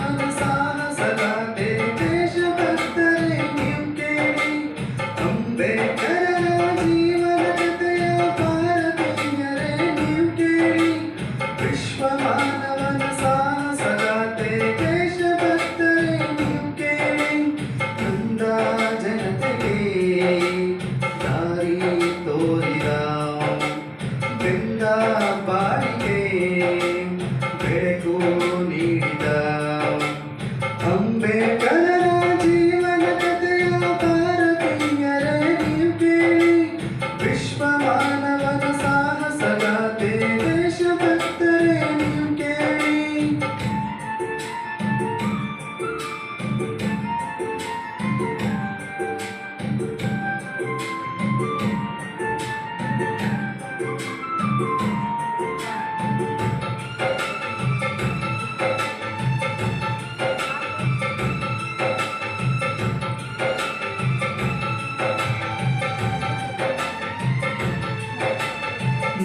Ramana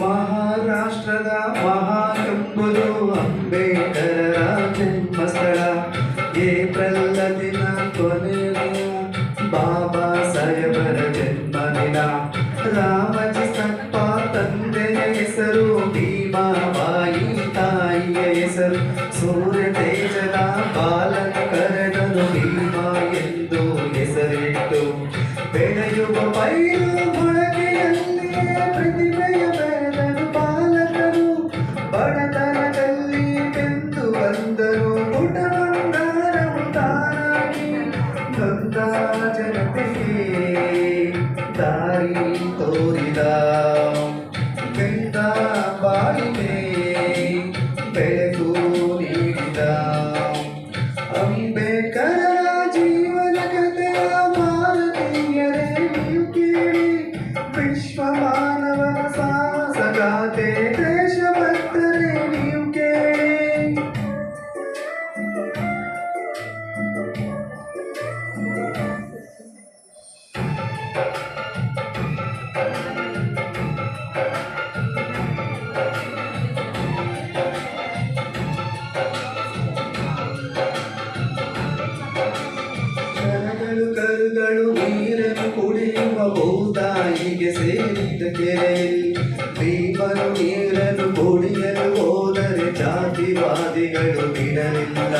ಮಹಾರಾಷ್ಟ್ರದ ಮಹಾಕೆಂಬುದು ಅಂಬೇಡ್ಕರರ ಜನ್ಮಸ್ಥಳ April ದಿನ ಕೊನೆಯ ಬಾಬಾ ಸಾಹೇಬರ ಜನ್ಮದಿನ ರಾಮಜಿ ಸಪ್ಪ ತಂದೆಯ ಹೆಸರು ಭೀಮಾಬಾಯಿ ತಾಯಿಯ ಹೆಸರು ಸೂರ್ಯ ತೇಜದ ಬಾಲಕ ಕರೆದನು ಭೀಮಾ ಎಂದು ಹೆಸರಿಟ್ಟು ಬೆಳೆಯುವ ಪೈರು ಮೊಳಕೆಯಲ್ಲಿಯೇ ಪ್ರತಿಭೆಯ ನೊಂದ ಜನತೆಗೆ ದಾರಿ ತೋರಿದ ಬೆಂದ ಬಾಳಿಗೆ ಬೆಳಕು ಬಹುತಾಯಿಗೆ ಸೇರಿದ್ದ ಕೆರೆಯಲ್ಲಿ ಭೀಮರು ನೀರನ್ನು ಕುಡಿಯಲು ಹೋದರೆ ಜಾತಿವಾದಿಗಳು ಬಿಡಲಿಲ್ಲ